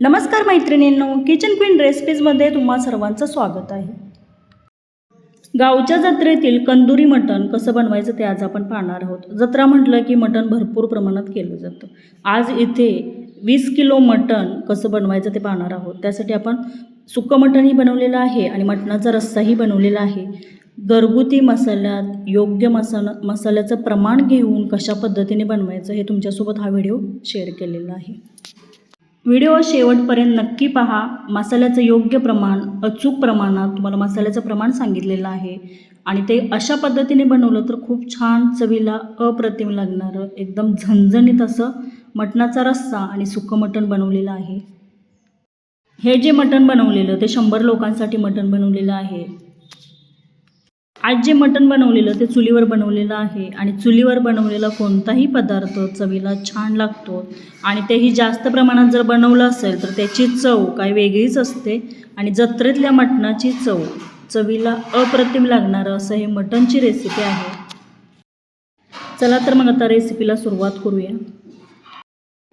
नमस्कार मैत्रिणींनो kitchen queen रेसिपीजमध्ये तुम्हा सर्वांचं स्वागत आहे. गावच्या जत्रेतील कंदुरी मटण कसं बनवायचं ते आज आपण पाहणार आहोत. जत्रा म्हटलं की मटण भरपूर प्रमाणात केलं जातं. आज इथे वीस किलो मटण कसं बनवायचं ते पाहणार आहोत. त्यासाठी आपण सुकं मटणही बनवलेलं आहे आणि मटणाचा रस्साही बनवलेला आहे. घरगुती मसाल्यात योग्य मसाला मसाल्याचं प्रमाण घेऊन कशा पद्धतीने बनवायचं हे तुमच्यासोबत हा व्हिडिओ शेअर केलेला आहे. व्हिडिओ शेवटपर्यंत नक्की पहा. मसाल्याचं योग्य प्रमाण अचूक प्रमाणात तुम्हाला मसाल्याचं प्रमाण सांगितलेलं आहे. आणि ते अशा पद्धतीने बनवलं तर खूप छान चवीला अप्रतिम लागणारं एकदम झणझणीत असं मटणाचा रस्सा आणि सुकं मटण बनवलेलं आहे. हे जे मटण बनवलेलं ते शंभर लोकांसाठी मटण बनवलेलं आहे. आज जे मटण बनवलेलं ते चुलीवर बनवलेलं आहे आणि चुलीवर बनवलेला कोणताही पदार्थ चवीला छान लागतो आणि तेही जास्त प्रमाणात जर बनवलं असेल तर त्याची चव काही वेगळीच असते आणि जत्रेतल्या मटणाची चव चवीला अप्रतिम लागणारं असं हे मटणची रेसिपी आहे. चला तर मग आता रेसिपीला सुरुवात करूया.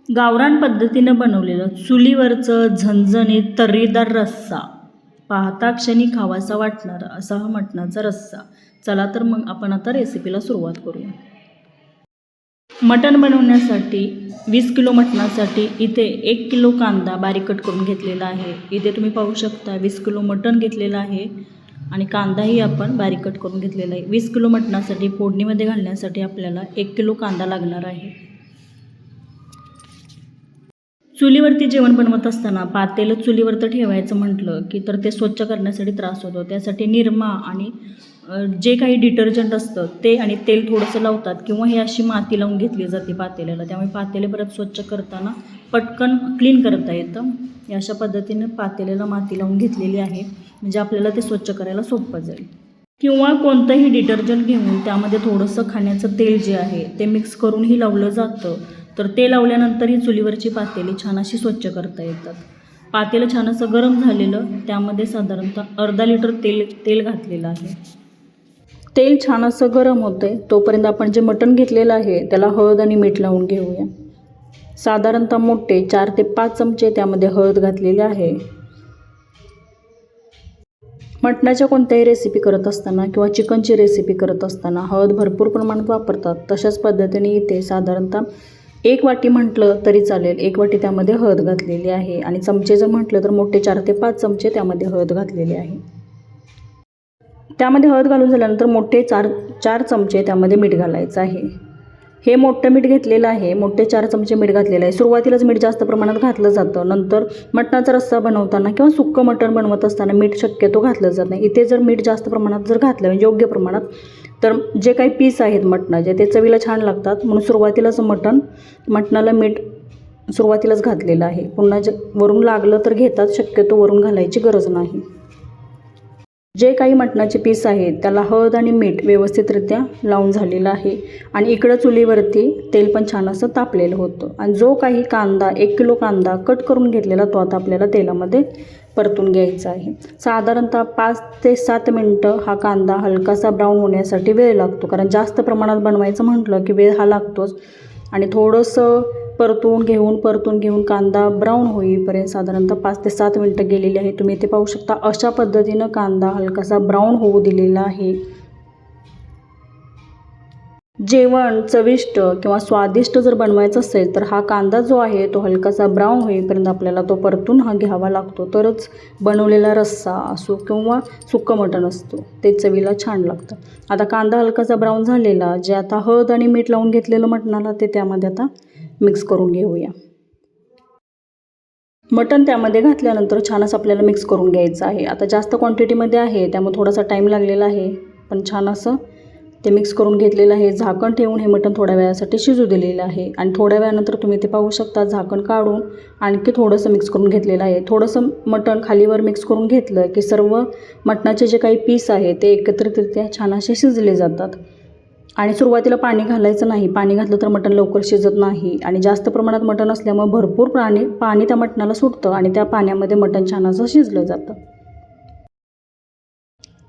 गावरान पद्धतीनं बनवलेलं चुलीवरचं झणझणीत तर्रीदार रस्सा. पाहता क्षणी खावासा वाटणार असा हा मटणाचा रस्सा. चला तर मग आपण आता रेसिपीला सुरुवात करूया. मटण बनवण्यासाठी वीस किलो मटणासाठी इथे एक किलो कांदा बारीक कट करून घेतलेला आहे. इथे तुम्ही पाहू शकता वीस किलो मटण घेतलेलं आहे आणि कांदाही आपण बारीक कट करून घेतलेला आहे. वीस किलो मटणासाठी फोडणीमध्ये घालण्यासाठी आपल्याला एक किलो कांदा लागणार आहे. चुलीवरती जेवण बनवत असताना पातेलं चुलीवर तर ठेवायचं म्हटलं की तर ते स्वच्छ करण्यासाठी त्रास होतो. त्यासाठी निरमा आणि जे काही डिटर्जंट असतं ते आणि तेल थोडंसं लावतात किंवा हे अशी माती लावून घेतली जाते पातेल्याला. त्यामुळे पातेले परत स्वच्छ करताना पटकन क्लीन करता येतं. या अशा पद्धतीनं पातेल्याला माती लावून घेतलेली आहे. म्हणजे आपल्याला ते स्वच्छ करायला सोपं जाईल. किंवा कोणतंही डिटर्जंट घेऊन त्यामध्ये थोडंसं खाण्याचं तेल जे आहे ते मिक्स करूनही लावलं जातं. तर ते लावल्यानंतरही चुलीवरची पातेली छान अशी स्वच्छ करता येतात. पातेलं छान असं गरम झालेलं त्यामध्ये साधारणतः अर्धा लिटर तेल तेल घातलेलं आहे. तेल छान असं गरम होतं आहे तोपर्यंत आपण जे मटण घेतलेलं आहे त्याला हळद आणि मीठ लावून घेऊया. साधारणतः मोठे चार ते पाच चमचे त्यामध्ये हळद घातलेले आहे. मटणाच्या कोणत्याही रेसिपी करत असताना किंवा चिकनची रेसिपी करत असताना हळद भरपूर प्रमाणात वापरतात. तशाच पद्धतीने इथे साधारणतः एक वाटी म्हटलं तरी चालेल. एक वाटी त्यामध्ये हळद घातलेली आहे आणि चमचे जर म्हटलं तर मोठे चार ते पाच चमचे त्यामध्ये हळद घातलेले आहे. त्यामध्ये हळद घालून झाल्यानंतर मोठे चार चार चमचे त्यामध्ये मीठ घालायचं आहे. हे मोठं मीठ घेतलेलं आहे. मोठे चार चमचे मीठ घातलेलं आहे. सुरुवातीलाच मीठ जास्त प्रमाणात घातलं जातं. नंतर मटणाचा रस्सा बनवताना किंवा सुक्कं मटण बनवत असताना मीठ शक्यतो घातलं जात नाही. इथे जर मीठ जास्त प्रमाणात जर घातलं म्हणजे योग्य प्रमाणात तर जे काही पीस आहेत मटणाचे ते चवीला छान लागतात. म्हणून सुरुवातीलाच मटण मटणाला मीठ सुरुवातीलाच घातलेलं आहे. पुन्हा जे वरून लागलं तर घेतात शक्यतो वरून घालायची गरज नाही. जे काही मटणाचे पीस आहेत त्याला हळद आणि मीठ व्यवस्थितरित्या लावून झालेलं आहे. आणि इकडं चुलीवरती तेल पण छान असं तापलेलं होतं. आणि जो काही कांदा एक किलो कांदा कट करून घेतलेला तो आता आपल्याला तेलामध्ये परतून घ्यायचा आहे. साधारणतः पाच ते सात मिनटं हा कांदा हलकासा ब्राऊन होण्यासाठी वेळ लागतो. कारण जास्त प्रमाणात बनवायचं म्हटलं की वेळ हा लागतोच. आणि थोडंसं परतून घेऊन परतून घेऊन कांदा ब्राऊन होईपर्यंत साधारणतः पाच ते सात मिनटं गेलेली आहे. तुम्ही इथे पाहू शकता अशा पद्धतीनं कांदा हलकासा ब्राऊन होऊ दिलेला आहे. जेवण चविष्ट किंवा स्वादिष्ट जर बनवायचं असेल तर हा कांदा जो आहे तो हलकासा ब्राऊन होईपर्यंत आपल्याला तो परतून हा घ्यावा लागतो. तरच बनवलेला रस्सा असो किंवा सुक्कं मटण असतो ते चवीला छान लागतं. आता कांदा हलकासा ब्राऊन झालेला जे आता हळद आणि मीठ लावून घेतलेलं मटणाला ते त्यामध्ये आता मिक्स करून घेऊया. मटण त्यामध्ये घातल्यानंतर छानच आपल्याला मिक्स करून घ्यायचं आहे. आता जास्त क्वांटिटीमध्ये आहे त्यामुळे थोडासा टाईम लागलेला आहे पण छान असं ते मिक्स करून घेतलेलं आहे. झाकण ठेवून हे मटण थोड्या वेळासाठी शिजू दिलेलं आहे. आणि थोड्या वेळानंतर तुम्ही ते पाहू शकता. झाकण काढून आणखी थोडंसं मिक्स करून घेतलेलं आहे. थोडंसं मटण खालीवर मिक्स करून घेतलं की सर्व मटणाचे जे काही पीस आहे ते एकत्रितरित्या छान असे शिजले जातात. आणि सुरुवातीला पाणी घालायचं नाही. पाणी घातलं तर मटण लवकर शिजत नाही. आणि जास्त प्रमाणात मटण असल्यामुळे भरपूर प्राणी पाणी त्या मटणाला सुटतं आणि त्या पाण्यामध्ये मटण छान असं शिजलं जातं.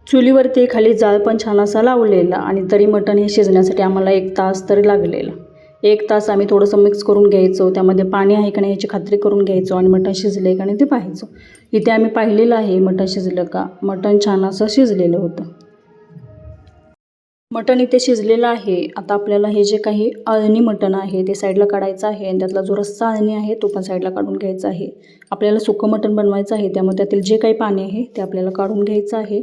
चुलीवरती खाली जाळ पण छान असा लावलेला आणि तरी मटण हे शिजण्यासाठी आम्हाला एक तास तरी लागलेला. एक तास आम्ही थोडंसं मिक्स करून घ्यायचो त्यामध्ये पाणी आहे का नाही याची खात्री करून घ्यायचो आणि मटण शिजले का नाही ते पाहायचो. इथे आम्ही पाहिलेलं आहे मटण शिजलं का? मटण छान असं शिजलेलं होतं. मटण इथे शिजलेलं आहे. आता आपल्याला हे जे काही अळणी मटण आहे ते साईडला काढायचं आहे आणि त्यातला जो रस्सा अळणी आहे तो पण साईडला काढून घ्यायचा आहे. आपल्याला सुकं मटण बनवायचं आहे त्यामुळे त्यातील जे काही पाणी आहे ते आपल्याला काढून घ्यायचं आहे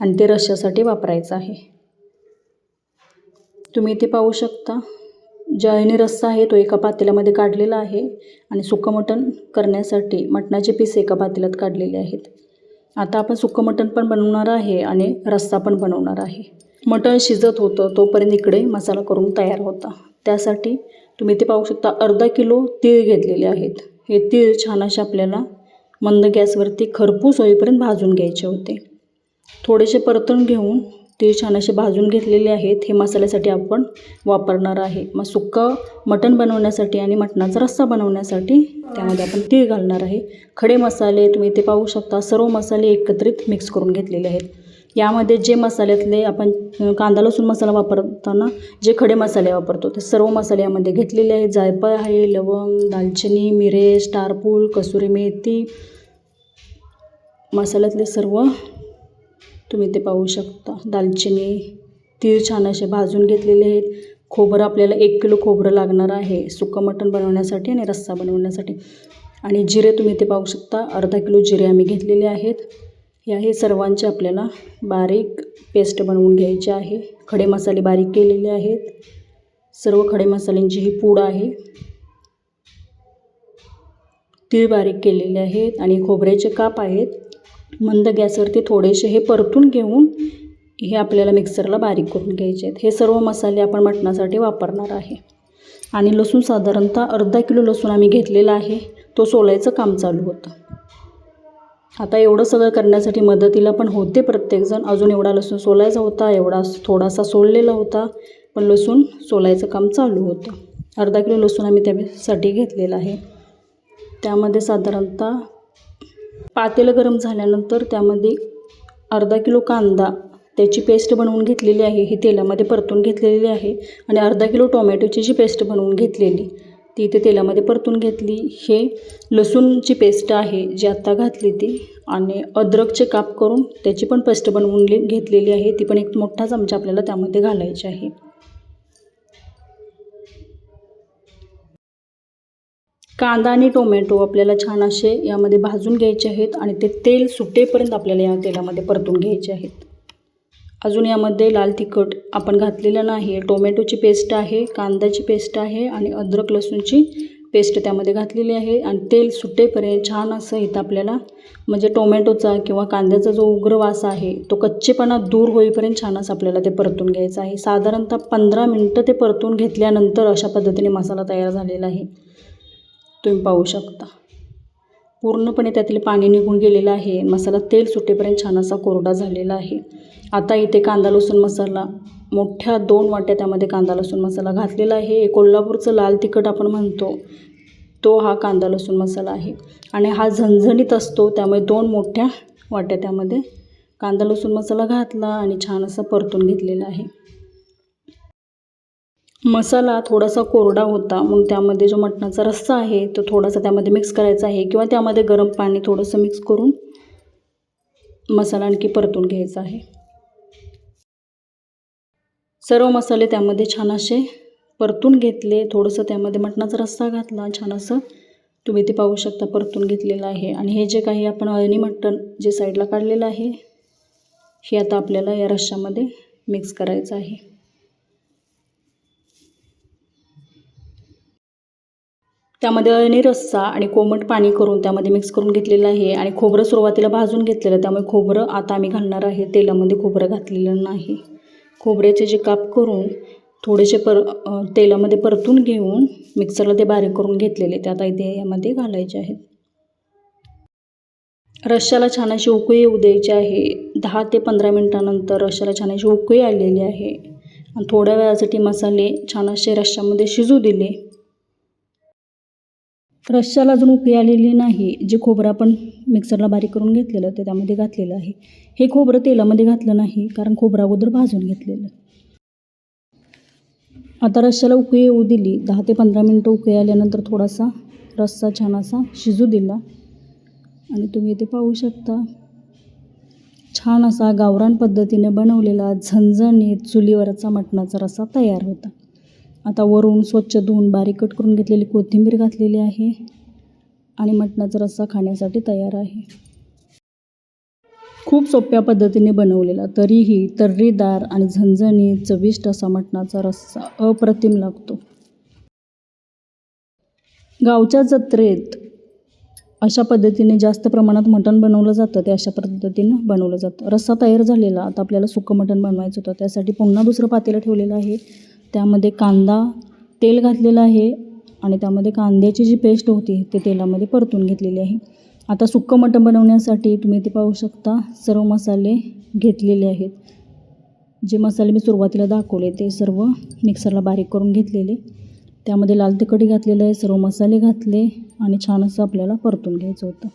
आणि ते रश्श्यासाठी वापरायचं आहे. तुम्ही इथे पाहू शकता जळणी रस्सा आहे तो एका पातेल्यामध्ये काढलेला आहे आणि सुकं मटण करण्यासाठी मटणाचे पीस एका पातेल्यात काढलेले आहेत. आता आपण सुकं मटण पण बनवणार आहे आणि रस्सा पण बनवणार आहे. मटण शिजत होतं तोपर्यंत इकडे मसाला करून तयार होता. त्यासाठी तुम्ही ते पाहू शकता अर्धा किलो तीळ घेतलेले आहेत. हे तीळ छान असे आपल्याला मंद गॅसवरती खरपूस होईपर्यंत भाजून घ्यायचे होते. थोडेसे परतून घेऊन तीळ छान असे भाजून घेतलेले आहेत. हे मसाल्यासाठी आपण वापरणार आहे. मग सुक्कं मटण बनवण्यासाठी आणि मटणाचा रस्सा बनवण्यासाठी त्यामध्ये आपण तीळ घालणार आहे. खडे मसाले तुम्ही ते पाहू शकता. सर्व मसाले एकत्रित मिक्स करून घेतलेले आहेत. यामध्ये जे मसाल्यातले आपण कांदा लसूण मसाला वापरताना जे खडे मसाले वापरतो ते सर्व मसाले यामध्ये घेतलेले आहेत. जायफळ आहे लवंग दालचिनी मिरे स्टारपूल कसुरी मेथी मसाल्यातले सर्व तुम्ही ते पाहू शकता. दालचिनी तीळ छान असे भाजून घेतलेले आहेत. खोबरं आपल्याला एक किलो खोबरं लागणार आहे. सुकं मटण बनवण्यासाठी आणि रस्सा बनवण्यासाठी. आणि जिरे तुम्ही ते पाहू शकता. अर्धा किलो जिरे आम्ही घेतलेले आहेत. या हे सर्वांचे आपल्याला बारीक पेस्ट बनवून घ्यायची आहे. खडे मसाले बारीक केलेले आहेत. सर्व खडे मसाल्यांची ही पूड आहे. तीळ बारीक केलेले आहेत आणि खोबऱ्याचे काप आहेत. मंद गॅसवरती थोडेसे हे परतून घेऊन हे आपल्याला मिक्सरला बारीक करून घ्यायचे आहेत. हे सर्व मसाले आपण मटणासाठी वापरणार आहे. आणि लसूण साधारणतः अर्धा किलो लसूण आम्ही घेतलेला आहे. तो सोलायचं काम चालू होतं. आता एवढं सगळं करण्यासाठी मदतीला पण होते प्रत्येकजण. अजून एवढा लसूण सोलायचा होता एवढा थोडासा सोललेला होता पण लसूण सोलायचं काम चालू होतं. अर्धा किलो लसूण आम्ही त्यासाठी घेतलेला आहे. त्यामध्ये साधारणतः पातेलं गरम झाल्यानंतर त्यामध्ये अर्धा किलो कांदा त्याची पेस्ट बनवून घेतलेली आहे. ही तेलामध्ये परतून घेतलेली आहे आणि अर्धा किलो टोमॅटोची जी पेस्ट बनवून घेतलेली ती इथे तेलामध्ये परतून घेतली. हे लसूणची पेस्ट आहे जी आत्ता घातली ती आणि अद्रकचे काप करून त्याची पण पेस्ट बनवून घेतलेली आहे. ती पण एक मोठा चमचा आपल्याला त्यामध्ये घालायची आहे. कांदा आणि टोमॅटो आपल्याला छान असे यामध्ये भाजून घ्यायचे आहेत आणि ते तेल सुटेपर्यंत आपल्याला या तेलामध्ये परतून घ्यायचे आहेत. अजून यामध्ये लाल तिखट आपण घातलेलं नाही. टोमॅटोची पेस्ट आहे कांद्याची पेस्ट आहे आणि अद्रक लसूणची पेस्ट त्यामध्ये घातलेली आहे. आणि तेल सुटेपर्यंत छान असं इथं आपल्याला म्हणजे टोमॅटोचा किंवा कांद्याचा जो उग्र वास आहे तो कच्चेपणा दूर होईपर्यंत छान असं आपल्याला ते परतून घ्यायचं आहे. साधारणतः पंधरा मिनटं ते परतून घेतल्यानंतर अशा पद्धतीने मसाला तयार झालेला आहे. तुम्ही पाहू शकता. पूर्णपणे त्यातील पाणी निघून गेलेलं आहे. मसाला तेल सुटेपर्यंत छान असा कोरडा झालेला आहे. आता इथे कांदा लसूण मसाला मोठ्या दोन वाट्या त्यामध्ये कांदा लसूण मसाला घातलेला आहे. कोल्हापूरचं लाल तिखट आपण म्हणतो. तो हा कांदा लसूण मसाला आहे. आणि हा झणझणीत असतो त्यामुळे दोन मोठ्या वाट्या त्यामध्ये कांदा लसूण मसाला घातला आणि छान असा परतून घेतलेला आहे. मसाला थोडासा कोरडा होता मग त्यामध्ये जो मटणाचा रस्सा आहे तो थोडासा त्यामध्ये मिक्स करायचा आहे किंवा त्यामध्ये गरम पाणी थोडंसं मिक्स करून मसाला आणखी परतून घ्यायचा आहे. सर्व मसाले त्यामध्ये छान असे परतून घेतले थोडंसं त्यामध्ये मटणाचा रस्सा घातला छान असं तुम्ही ते पाहू शकता परतून घेतलेलं आहे. आणि हे जे काही आपण अळणी मटण जे साईडला काढलेलं आहे हे आता आपल्याला या रश्श्यामध्ये मिक्स करायचं आहे. त्यामध्ये अळणी रस्सा आणि कोमट पाणी करून त्यामध्ये मिक्स करून घेतलेलं आहे आणि खोबरं सुरुवातीला भाजून घेतलेलं त्यामुळे खोबरं आता आम्ही घालणार आहे. तेलामध्ये खोबरं घातलेलं नाही. खोबऱ्याचे जे काप करून थोडेसे पर तेलामध्ये परतून घेऊन मिक्सरला ते बारीक करून घेतलेले ते आता इथे यामध्ये घालायचे आहेत. रश्श्याला छान अशी उकळी येऊ द्यायची आहे. दहा ते पंधरा मिनटानंतर रश्याला छान अशी उकळी आलेली आहे. आणि थोड्या वेळासाठी मसाले छान असे रश्श्यामध्ये शिजू दिले. रश्श्याला अजून उकळी आलेली नाही. जे खोबरं आपण मिक्सरला बारीक करून घेतलेलं ते त्यामध्ये घातलेलं आहे. हे खोबरं तेलामध्ये घातलं नाही कारण खोबरं अगोदर भाजून घेतलेलं. आता रश्शाला उकळी येऊ दिली. दहा ते पंधरा मिनटं उकळी आल्यानंतर थोडासा रस्सा छान असा शिजू दिला. आणि तुम्ही इथे पाहू शकता छान असा गावरान पद्धतीने बनवलेला झणझणीत चुलीवरचा मटणाचा रस्सा तयार होता. आता वरून स्वच्छ धुवून बारीक कट करून घेतलेली कोथिंबीर घातलेली आहे आणि मटणाचा रस्सा खाण्यासाठी तयार आहे. खूप सोप्या पद्धतीने बनवलेला तरीही तर्रीदार आणि झणझणीत चविष्ट असा मटणाचा रस्सा अप्रतिम लागतो. गावच्या जत्रेत अशा पद्धतीने जास्त प्रमाणात मटण बनवलं जातं ते अशा पद्धतीनं बनवलं जातं. रस्सा तयार झालेला आता आपल्याला सुकं मटण बनवायचं होतं त्यासाठी पुन्हा दुसरं पातेलं ठेवलेलं आहे. त्यामध्ये कांदा तेल घातलेलं आहे आणि त्यामध्ये कांद्याची जी पेस्ट होती ते तेलामध्ये परतून घेतलेली आहे. आता सुक्कं मटण बनवण्यासाठी तुम्ही ते पाहू शकता सर्व मसाले घेतलेले आहेत. जे मसाले मी सुरुवातीला दाखवले ते सर्व मिक्सरला बारीक करून घेतलेले. त्यामध्ये लाल तिखट घातलेलं आहे सर्व मसाले घातले आणि छान असं आपल्याला परतून घ्यायचं होतं.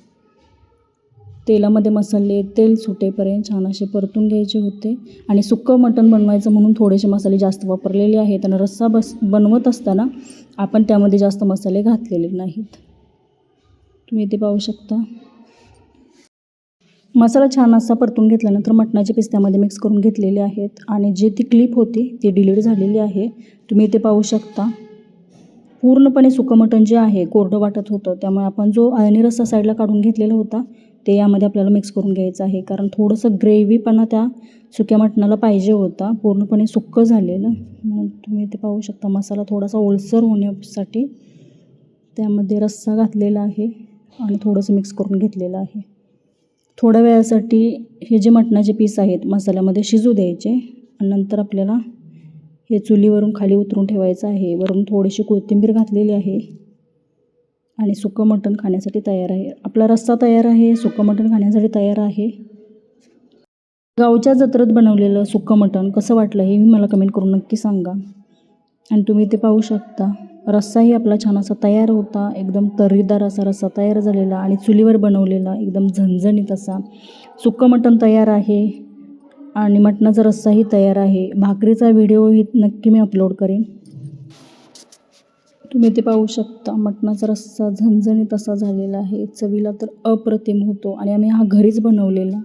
तेलामध्ये मसाले तेल सुटेपर्यंत छान असे परतून घ्यायचे होते. आणि सुक्कं मटण बनवायचं म्हणून थोडेसे मसाले जास्त वापरलेले आहेत. आणि रस्सा बस बनवत असताना आपण त्यामध्ये जास्त मसाले घातलेले नाहीत. तुम्ही इथे पाहू शकता. मसाला छान असा परतून घेतल्यानंतर मटणाचे पीस त्यामध्ये मिक्स करून घेतलेले आहेत. आणि जी ती क्लिप होती ती डिलीट झालेली आहे. तुम्ही इथे पाहू शकता. पूर्णपणे सुकं मटण जे आहे कोरडं वाटत होतं. त्यामुळे आपण जो अळणी रस्सा साईडला काढून घेतलेला होता ते यामध्ये आपल्याला मिक्स करून घ्यायचं आहे. कारण थोडंसं ग्रेव्हीपणा त्या सुक्या मटणाला पाहिजे होता. पूर्णपणे सुक्कं झालेलं. म्हणून तुम्ही ते पाहू शकता मसाला थोडासा ओलसर होण्यासाठी त्यामध्ये रस्सा घातलेला आहे आणि थोडंसं मिक्स करून घेतलेलं आहे. थोड्या वेळासाठी हे जे मटणाचे पीस आहेत मसाल्यामध्ये शिजू द्यायचे आणि नंतर आपल्याला हे चुलीवरून खाली उतरून ठेवायचं आहे. वरून थोडीशी कोथिंबीर घातलेली आहे. आणि सुकं मटण खाण्यासाठी तयार आहे. आपला रस्सा तयार आहे सुकं मटण खाण्यासाठी तयार आहे. गावच्या जत्रेत बनवलेलं सुकं मटण कसं वाटलं हे मला कमेंट करून नक्की सांगा. आणि तुम्ही ते पाहू शकता. रस्साही आपला छान असा तयार होता एकदम तर्रीदार असा रस्सा तयार झालेला आणि चुलीवर बनवलेला एकदम झणझणीत असा. सुकं मटण तयार आहे आणि मटणाचा रस्साही तयार आहे. भाकरीचा व्हिडिओही नक्की मी अपलोड करेन. तुम्ही ते पाहू शकता. मटणाचा रस्सा झणझणीत असा झालेला आहे. चवीला तर अप्रतिम होतो आणि आम्ही हा घरीच बनवलेला.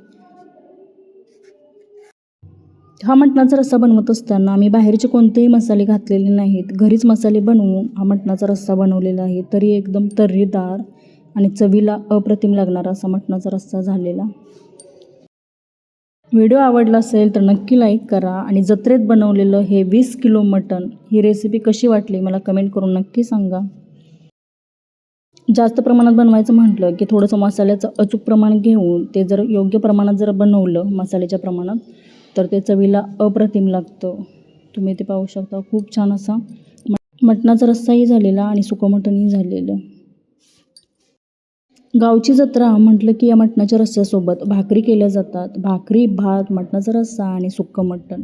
हा मटणाचा रस्सा बनवत असताना आम्ही बाहेरचे कोणतेही मसाले घातलेले नाहीत. घरीच मसाले बनवून हा मटणाचा रस्सा बनवलेला आहे. तरी एकदम तर्रीदार आणि चवीला अप्रतिम लागणारा असा मटणाचा रस्सा झालेला. व्हिडिओ आवडला असेल तर नक्की लाईक करा आणि जत्रेत बनवलेलं हे वीस किलो मटण ही रेसिपी कशी वाटली मला कमेंट करून नक्की सांगा. जास्त प्रमाणात बनवायचं म्हटलं की थोडंसं मसाल्याचं अचूक प्रमाण घेऊन ते जर योग्य प्रमाणात जर बनवलं मसाल्याच्या प्रमाणात तर ते चवीला अप्रतिम लागतं. तुम्ही ते पाहू शकता. खूप छान असा मटणाचा रस्साही झालेला आणि सुकं मटणही झालेलं. गावची जत्रा म्हटलं की या मटणाच्या रस्स्यासोबत भाकरी केल्या जातात. भाकरी भात मटणाचा रस्सा आणि सुक्कं मटण.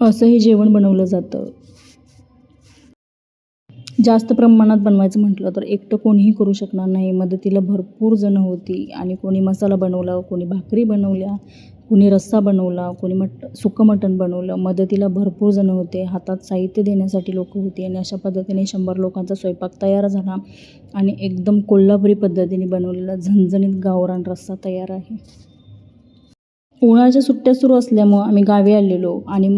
असं हे जेवण बनवलं जातं. जास्त प्रमाणात बनवायचं म्हटलं तर एकटं कोणीही करू शकणार नाही. मदतीला भरपूर जणं होती आणि कोणी मसाला बनवला कोणी भाकरी बनवल्या. कुणी रस्सा बनवला कोणी मट सुकं मटण बनवलं मदतीला भरपूर जणं होते हातात साहित्य देण्यासाठी लोक होती आणि अशा पद्धतीने शंभर लोकांचा स्वयंपाक तयार झाला आणि एकदम कोल्हापुरी पद्धतीने बनवलेला झणझणीत गावरान रस्सा तयार आहे. उन्हाळ्याच्या सुट्ट्या सुरू असल्यामुळं आम्ही गावी आलेलो आणि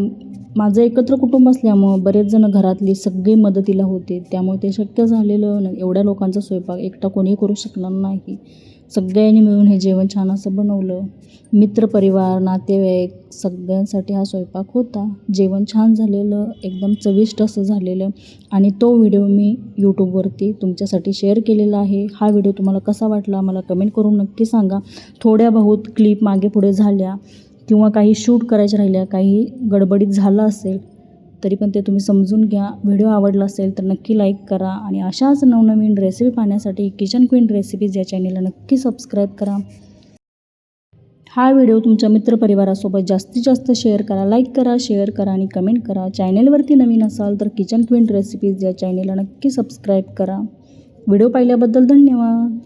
माझं एकत्र कुटुंब असल्यामुळं बरेच जण घरातली सगळी मदतीला होते. त्यामुळे ते शक्य झालेलं एवढ्या लोकांचा स्वयंपाक एकटा कोणीही करू शकणार नाही. सगळ्यांनी मिळून हे जेवण छान असं बनवलं. मित्रपरिवार नातेवाईक सगळ्यांसाठी हा स्वयंपाक होता. जेवण छान झालेलं एकदम चविष्ट असं झालेलं. आणि तो व्हिडिओ मी यूट्यूबवरती तुमच्यासाठी शेअर केलेला आहे. हा व्हिडिओ तुम्हाला कसा वाटला मला कमेंट करून नक्की सांगा. थोड्या बहुत क्लिप मागे पुढे झाल्या किंवा काही शूट करायच्या राहिल्या काही गडबडीत झालं असेल तरी पण ते तुम्ही समजून घ्या. व्हिडिओ आवडला असेल तर नक्की लाईक करा आणि अशाच नवनवीन रेसिपी पाहण्यासाठी किचन क्वीन रेसिपीज या चॅनेलला नक्की सबस्क्राईब करा. हा व्हिडिओ तुमच्या मित्रपरिवारासोबत जास्तीत जास्त शेअर करा लाईक करा शेअर करा आणि कमेंट करा. चॅनेलवरती नवीन असाल तर किचन क्वीन रेसिपीज या चॅनेलला नक्की सबस्क्राईब करा. व्हिडिओ पाहिल्याबद्दल धन्यवाद.